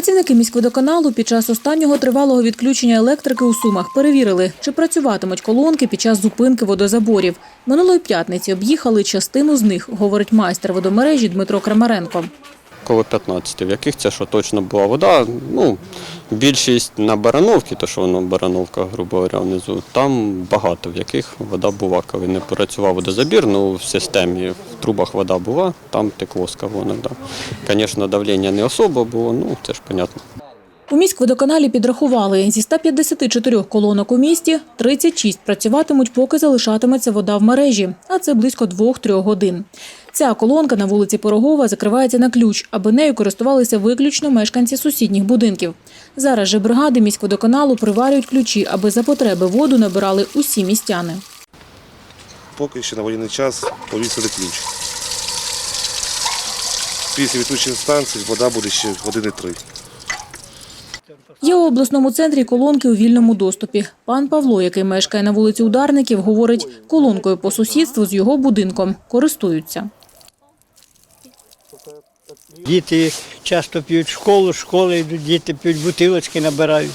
Працівники міськводоканалу під час останнього тривалого відключення електрики у Сумах перевірили, чи працюватимуть колонки під час зупинки водозаборів. Минулої п'ятниці об'їхали частину з них, говорить майстер водомережі Дмитро Крамаренко. Коло 15, в яких це що точно була вода. Ну, більшість на Барановці, то що воно Барановка, грубо говоря, внизу, там багато, в яких вода була, коли не працював водозабір, ну в системі в трубах вода була, там текло з колонок. Да. Звісно, давлення не особо було, ну це ж понятно. У міськводоканалі підрахували, зі 154 колонок у місті 36 працюватимуть, поки залишатиметься вода в мережі, а це близько 2-3 годин. Ця колонка на вулиці Пирогова закривається на ключ, аби нею користувалися виключно мешканці сусідніх будинків. Зараз же бригади міськводоканалу приварюють ключі, аби за потреби воду набирали усі містяни. Поки що на воєнний час повісили ключ. Після відключення станції вода буде ще години три. Є у обласному центрі колонки у вільному доступі. Пан Павло, який мешкає на вулиці Ударників, говорить, колонкою по сусідству з його будинком користуються. Діти часто п'ють в школу, школи йдуть, діти п'ють бутилочки, набирають.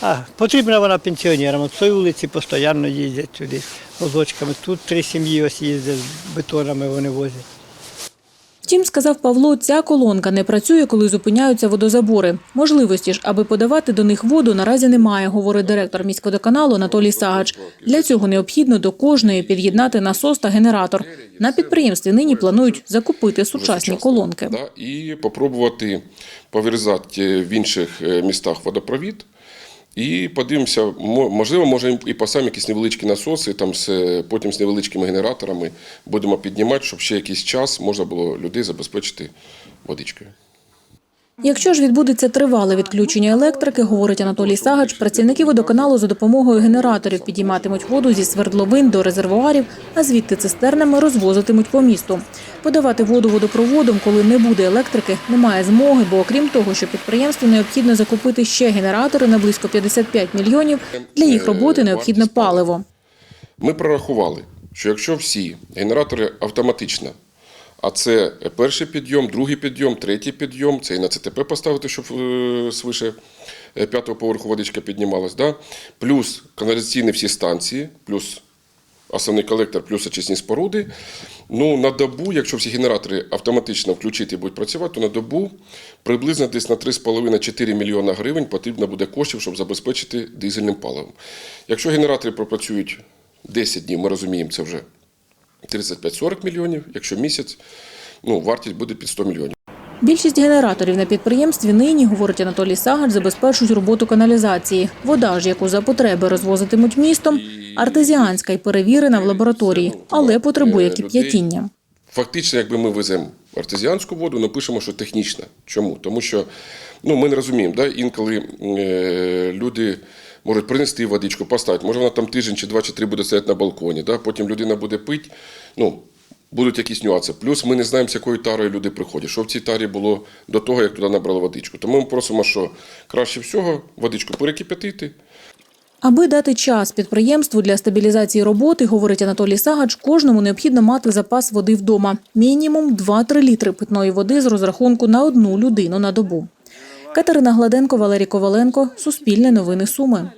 А потрібна вона пенсіонерам. От цій вулиці постійно їздять туди возочками. Тут три сім'ї ось їздять, з бетонами вони возять. Втім, сказав Павло, ця колонка не працює, коли зупиняються водозабори. Можливості ж, аби подавати до них воду, наразі немає, говорить директор міськводоканалу Анатолій Сагач. Для цього необхідно до кожної під'єднати насос та генератор. На підприємстві нині планують закупити сучасні колонки. І попробувати повирізати в інших е, містах водопровід. І подивимося, мо- можливо, може і посам якісь невеличкі насоси, там з, потім з невеличкими генераторами будемо піднімати, щоб ще якийсь час можна було людей забезпечити водичкою. Якщо ж відбудеться тривале відключення електрики, говорить Анатолій Сагач, працівники водоканалу за допомогою генераторів підійматимуть воду зі свердловин до резервуарів, а звідти цистернами розвозитимуть по місту. Подавати воду водопроводом, коли не буде електрики, немає змоги, бо окрім того, що підприємству необхідно закупити ще генератори на близько 55 мільйонів, для їх роботи необхідне паливо. Ми прорахували, що якщо всі генератори автоматично, а це перший підйом, другий підйом, третій підйом, це і на ЦТП поставити, щоб е, свише е, п'ятого поверху водичка піднімалась, да? плюс каналізаційні всі станції, плюс основний колектор, плюс очисні споруди. Ну, на добу, якщо всі генератори автоматично включити і будуть працювати, то на добу приблизно десь на 3,5-4 мільйона гривень потрібно буде коштів, щоб забезпечити дизельним паливом. Якщо генератори пропрацюють 10 днів, ми розуміємо, це вже 35-40 мільйонів, якщо місяць, ну, вартість буде під 100 мільйонів. Більшість генераторів на підприємстві нині, говорить Анатолій Сагач, забезпечують роботу каналізації. Вода ж, яку за потреби розвозитимуть містом, артезіанська і перевірена в лабораторії, але потребує кип'ятіння. Фактично, якби ми веземо артезіанську воду, але пишемо, що технічна. Чому? Тому що ну, ми не розуміємо, да? інколи е, люди можуть принести водичку, поставити. Може, вона там тиждень чи два чи три буде стояти на балконі, да? потім людина буде пити. Ну, Будуть якісь нюанси. Плюс ми не знаємо, з якою тарою люди приходять, що в цій тарі було до того, як туди набрали водичку. Тому ми просимо, що краще всього водичку перекип'ятити, Аби дати час підприємству для стабілізації роботи, говорить Анатолій Сагач, кожному необхідно мати запас води вдома. Мінімум 2-3 літри питної води з розрахунку на одну людину на добу. Катерина Гладенко, Валерій Коваленко, Суспільне новини Суми.